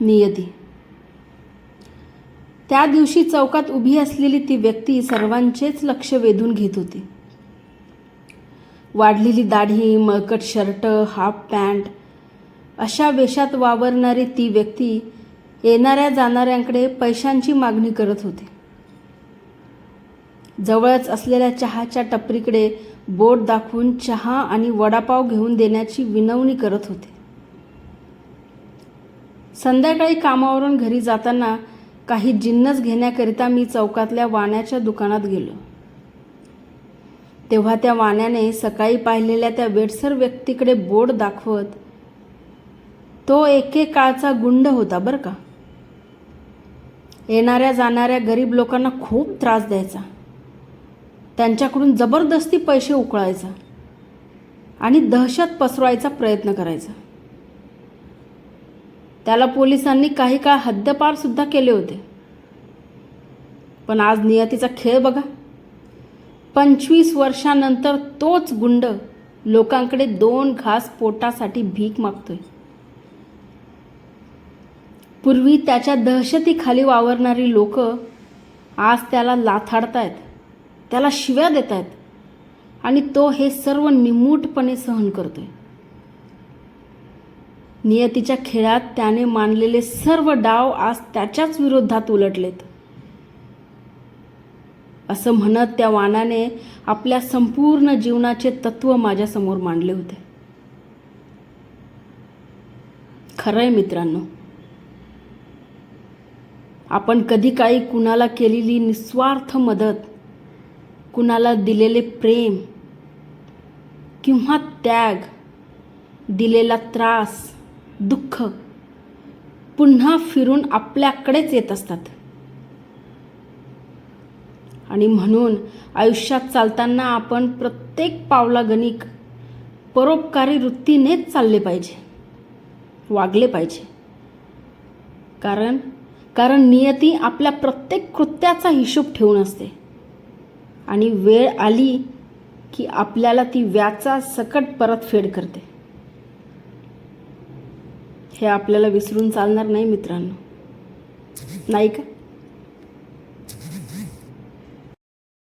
नियती. त्या दिवशी चौकात उभी असलेली ती व्यक्ती सर्वांचेच लक्ष वेधून घेत होती. वाढलेली दाढी मळकट शर्ट हाफ पॅन्ट अशा वेशात वावरणारी ती व्यक्ती येणाऱ्या जाणाऱ्यांकडे पैशांची मागणी करत होती. जवळच असलेल्या चहाच्या टपरीकडे बोट दाखवून चहा आणि वडापाव घेऊन देण्याची विनवणी करत होते. संध्याकाळी कामावरून घरी जाताना काही जिन्नस घेण्याकरिता मी चौकातल्या वाण्याच्या दुकानात गेलो. तेव्हा त्या वाण्याने सकाळी पाहिलेल्या त्या वेडसर व्यक्तीकडे बोर्ड दाखवत तो एके काळचा गुंड होता बरं का. येणाऱ्या जाणाऱ्या गरीब लोकांना खूप त्रास द्यायचा. त्यांच्याकडून जबरदस्ती पैसे उकळायचा आणि दहशत पसरवायचा प्रयत्न करायचा. त्याला पोलिसांनी काही काळ हद्दपारसुद्धा केले होते. पण आज नियतीचा खेळ बघा. पंचवीस वर्षानंतर तोच गुंड लोकांकडे दोन घास पोटासाठी भीक मागतोय. पूर्वी त्याच्या दहशतीखाली वावरणारी लोक आज त्याला लाथाडतायत त्याला शिव्या देत आहेत आणि तो हे सर्व निमूटपणे सहन करतोय. नियतीच्या खेळात त्याने मानलेले सर्व डाव आज त्याच्याच विरोधात उलटलेत. असं म्हणत त्या वानाने आपल्या संपूर्ण जीवनाचे तत्व माझ्यासमोर मांडले होते. खरंय मित्रांनो आपण कधी काही कुणाला केलेली निस्वार्थ मदत कुणाला दिलेले प्रेम किंवा त्याग दिलेला त्रास दुःख पुन्हा फिरून आपल्याकडेच येत असतात. आणि म्हणून आयुष्यात चालताना आपण प्रत्येक पावलागणिक परोपकारी वृत्तीनेच चालले पाहिजे वागले पाहिजे. कारण कारण नियती आपल्या प्रत्येक कृत्याचा हिशोब ठेवून असते. आणि वेळ आली की आपल्याला ती व्याचा सकट परतफेड करते. हे आपल्याला विसरून चालणार नाही मित्रांनो. नाही का?